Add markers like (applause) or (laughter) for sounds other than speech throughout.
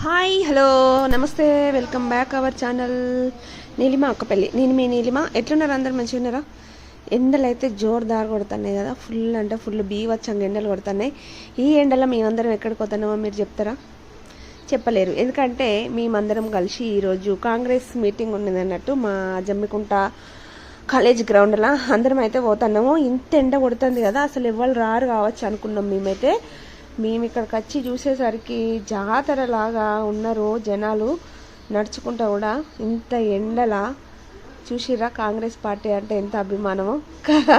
Hi hello నమస్తే welcome back our channel Neelima Okkapalli నేను మీ నీలిమ ఎట్లున్నారు అందరు మంచిగా ఉన్నారా ఎండలు అయితే జోరుదారు కొడుతున్నాయి కదా ఫుల్ అంటే ఫుల్ బీవచ్చంగా ఎండలు కొడుతున్నాయి ఈ ఎండలో మేమందరం ఎక్కడికి పోతున్నామో మీరు చెప్తారా చెప్పలేరు ఎందుకంటే మేమందరం కలిసి ఈరోజు కాంగ్రెస్ మీటింగ్ ఉన్నది అన్నట్టు మా జమ్మికుంట కాలేజ్ గ్రౌండ్లో అందరం అయితే పోతున్నాము ఇంత ఎండ కొడుతుంది కదా అసలు ఎవరు రారు కావచ్చు అనుకున్నాం మేమైతే మేము ఇక్కడికి వచ్చి చూసేసరికి జాతరలాగా ఉన్నారు జనాలు నడుచుకుంటా కూడా ఇంత ఎండలా చూసిరా కాంగ్రెస్ పార్టీ అంటే ఎంత అభిమానమో. కదా?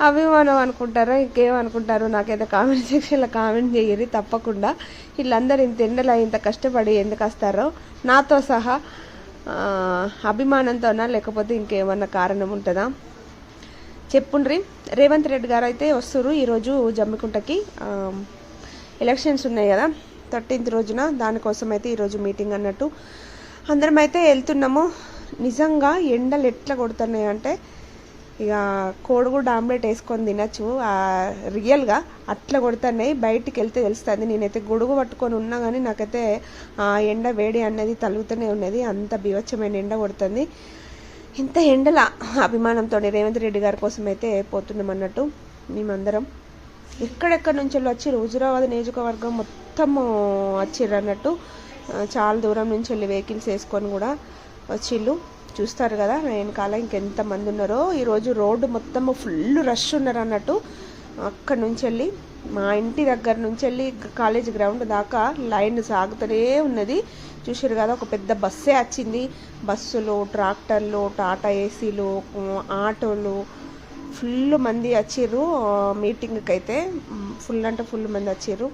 అభిమానం అనుకుంటారా? ఇంకేమనుకుంటారు? నాకైతే కామెంట్ సెక్షన్లో కామెంట్ చేయరు తప్పకుండా. వీళ్ళందరూ ఇంత ఎండలా ఇంత కష్టపడి ఎందుకు వస్తారో నాతో సహా అభిమానంతోనా లేకపోతే ఇంకేమన్నా కారణం ఉంటుందా? చెప్పుండ్రి. రేవంత్ రెడ్డి గారు అయితే వస్తారు ఈరోజు జమ్మికుంటకి. ఎలక్షన్స్ ఉన్నాయి కదా థర్టీన్త్ రోజున దానికోసం అయితే ఈరోజు మీటింగ్ అన్నట్టు. అందరం అయితే వెళ్తున్నాము. నిజంగా ఎండలు ఎట్లా కొడుతున్నాయి అంటే ఇక కోడిగుడ్డు ఆమ్లెట్ వేసుకొని తినచ్చు. రియల్గా అట్లా కొడుతున్నాయి. బయటికి వెళ్తే తెలుస్తుంది. నేనైతే గొడుగు పట్టుకొని ఉన్నా కానీ నాకైతే ఆ ఎండ వేడి అనేది తలుగుతూనే ఉన్నది. అంత బీవచ్చమైన ఎండ కొడుతుంది. ఇంత ఎండల అభిమానంతో రేవంత్ రెడ్డి గారి కోసం అయితే పోతున్నాం అన్నట్టు మేమందరం. ఎక్కడెక్కడి నుంచి వచ్చి హుజురాబాద్ నియోజకవర్గం మొత్తము వచ్చిర్రు అన్నట్టు చాలా దూరం నుంచి వెళ్ళి వెహికల్స్ వేసుకొని కూడా వచ్చిళ్ళు చూస్తారు కదా వెనకాల ఇంకెంతమంది ఉన్నారో. ఈరోజు రోడ్డు మొత్తం ఫుల్ రష్ ఉన్నారు అన్నట్టు అక్కడి నుంచి వెళ్ళి మా ఇంటి దగ్గర నుంచి వెళ్ళి కాలేజ్ గ్రౌండ్ దాకా లైన్ సాగుతూనే ఉన్నది. చూసారు కదా ఒక పెద్ద బస్సే వచ్చింది. బస్సులు ట్రాక్టర్లు టాటా ఏసీలు ఆటోలు ఫుల్ మంది వచ్చిర్రు మీటింగ్కి అయితే ఫుల్ అంటే ఫుల్ మంది వచ్చిర్రు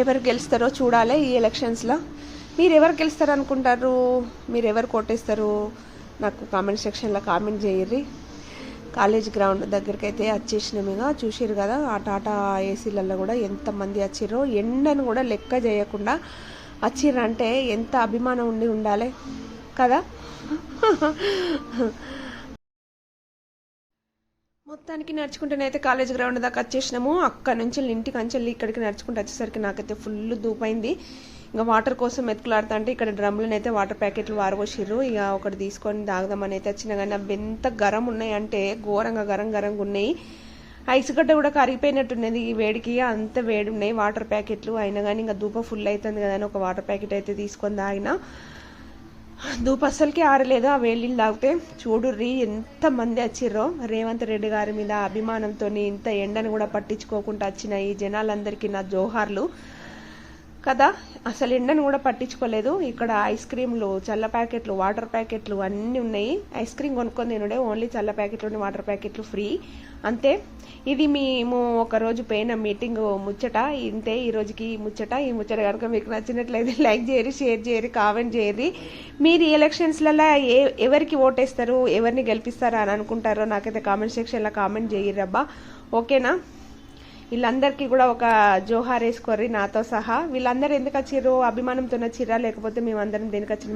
ఎవరు గెలుస్తారో చూడాలి ఈ ఎలక్షన్స్లో. మీరు ఎవరు గెలుస్తారు అనుకుంటారు మీరు ఎవరు కొట్టేస్తారు నాకు కామెంట్ సెక్షన్లో కామెంట్ చేయర్రి కాలేజ్ గ్రౌండ్ దగ్గరికి అయితే వచ్చేసినాం ఇక. చూసిరు కదా ఆ టాటా ఏసీలలో కూడా ఎంతమంది వచ్చిర్రో ఎండను కూడా లెక్క చేయకుండా వచ్చిర్రంటే ఎంత అభిమానం ఉండి ఉండాలి కదా? మొత్తానికి నడుచుకుంటేనైతే కాలేజ్ గ్రౌండ్ దాకా వచ్చేసినాము. అక్కడ నుంచి ఇంటికి అంచెల్లి ఇక్కడికి నడుచుకుంటూ వచ్చేసరికి నాకైతే ఫుల్ దూపైంది. ఇంకా వాటర్ కోసం మెతుకులాడుతా అంటే ఇక్కడ డ్రమ్లను అయితే వాటర్ ప్యాకెట్లు వారబోసిర్రు. ఇక ఒకటి తీసుకొని తాగుదామని అయితే వచ్చినా కానీ అవి ఎంత గరం ఉన్నాయి అంటే ఘోరంగా గరం గరంగా ఉన్నాయి. ఐసుగడ్డ కూడా కరిగిపోయినట్టున్నది ఈ వేడికి. అంత వేడి ఉన్నాయి వాటర్ ప్యాకెట్లు. అయినా కానీ ఇంకా ధూప ఫుల్ అవుతుంది కదా అని ఒక వాటర్ ప్యాకెట్ అయితే తీసుకొని తాగిన. ధూప అస్సలకి ఆరలేదు. ఆ వేళ్ళు తాగితే చూడుర్రి ఎంత మంది వచ్చిర్రో. రేవంత్ రెడ్డి గారి మీద అభిమానంతో ఇంత ఎండను కూడా పట్టించుకోకుండా వచ్చిన ఈ జనాలందరికీ నా జోహార్లు. కదా? అసలు ఎండను కూడా పట్టించుకోలేదు. ఇక్కడ ఐస్ క్రీమ్లు చల్ల ప్యాకెట్లు వాటర్ ప్యాకెట్లు అన్నీ ఉన్నాయి. ఐస్ క్రీమ్ కొనుక్కొని తినుడే ఓన్లీ చల్ల ప్యాకెట్లు వాటర్ ప్యాకెట్లు ఫ్రీ. అంతే. ఇది మేము ఒక రోజు పోయిన మీటింగ్ ముచ్చట. ఇంతే ఈ రోజుకి ముచ్చట. ఈ ముచ్చట కనుక మీకు నచ్చినట్లయితే (laughs) లైక్ చేయరి షేర్ చేయరి కామెంట్ చేయరి మీరు ఎలక్షన్స్లలో ఏ ఎవరికి ఓటేస్తారు ఎవరిని గెలిపిస్తారా అని అనుకుంటారో నాకైతే కామెంట్ సెక్షన్లో కామెంట్ చేయరబ్బా ఓకేనా? వీళ్ళందరికీ కూడా ఒక జోహార్ వేసుకోర్రి నాతో సహా వీళ్ళందరూ ఎందుకు వచ్చిర్రు అభిమానంతో వచ్చిర్రా లేకపోతే మేమందరం దేనికి వచ్చిన